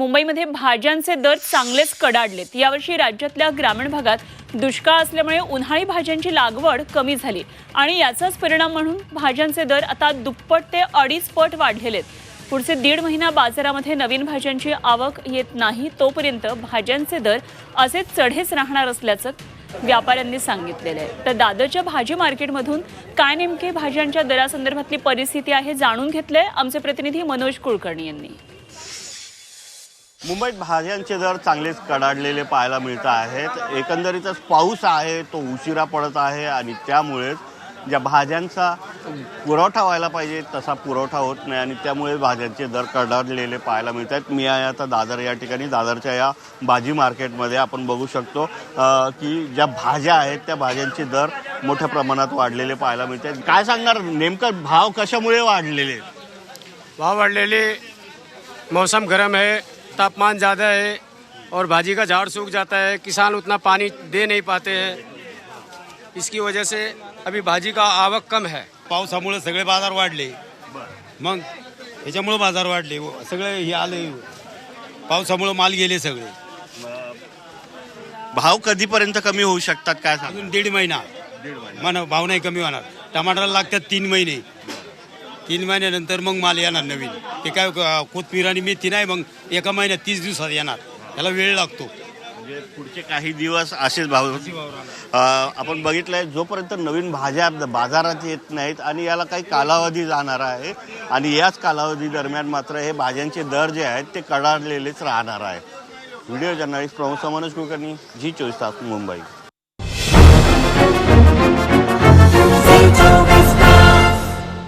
मुंबईमध्ये भाज्यांचे दर चांगलेच कडाडलेत. यावर्षी राज्यातल्या ग्रामीण भागात दुष्काळ असल्यामुळे उन्हाळी भाज्यांची लागवड कमी झाली. आणि याचाच परिणाम म्हणून भाज्यांचे दर आता दुप्पट ते अडीच पट वाढलेले आहेत पुढचे दीड महिना बाजारामध्ये नवीन भाज्यांची आवक येत नाही तोपर्यंत भाज्यांचे दर असे चढेच राहणार असल्याचं व्यापाऱ्यांनी सांगितलेलं आहे. तर दादरच्या भाजी मार्केटमधून काय नेमके भाज्यांच्या दरासंदर्भातली परिस्थिती आहे जाणून घेतलंय आमचे प्रतिनिधी मनोज कुलकर्णी यांनी. मुंबईत भाज्यांचे दर चांगलेच कडाडलेले पाहायला मिळत आहेत. एकंदरीतच पाऊस आहे तो उशिरा पडत आहे आणि त्यामुळेच ज्या भाज्यांचा पुरवठा व्हायला पाहिजे तसा पुरवठा होत नाही आणि त्यामुळे भाज्यांचे दर कडाडलेले पाहायला मिळत आहेत. मी आहे आता दादर या ठिकाणी. दादरच्या या भाजी मार्केटमध्ये आपण बघू शकतो की ज्या भाज्या आहेत त्या भाज्यांचे दर मोठ्या प्रमाणात वाढलेले पाहायला मिळत आहेत. काय सांगणार? नेमकं भाव कशामुळे वाढलेले? भाव वाढलेले मौसम गरम आहे. तापमान ज़्यादा है और भाजी का झाड़ सूख जाता है किसान उतना पानी दे नहीं पाते हैं। इसकी वजह से अभी भाजी का आवक कम है। पावसामुळे सगळे बाजार वाढले। मग ह्याच्यामुळे बाजार वाढले सगळे हे आले। पावसामुळे माल गेले सगळे। भाव कधीपर्यंत कमी होऊ शकतात काय सांग अजून दीड महिना। मन भाव नाही कमी होणार. टमाटरला लागतात तीन महिने. तीन महिन्यानंतर मग माल येणार नवीन. ते काय कोथमीर आणि मेथी नाही मग एका महिन्यात तीस दिवसात येणार. त्याला वेळ लागतो. म्हणजे पुढचे काही दिवस असेच भाव अ, आपण बघितलंय जोपर्यंत नवीन भाज्या बाजारात येत नाहीत आणि याला काही कालावधी जाणार आहे आणि याच कालावधी दरम्यान मात्र हे भाज्यांचे दर जे आहेत ते कडाडलेलेच राहणार आहे. व्हिडिओ जर्नलिस्ट प्रमुख मनोज कुलकर्णी जी चोवीस तास मुंबई.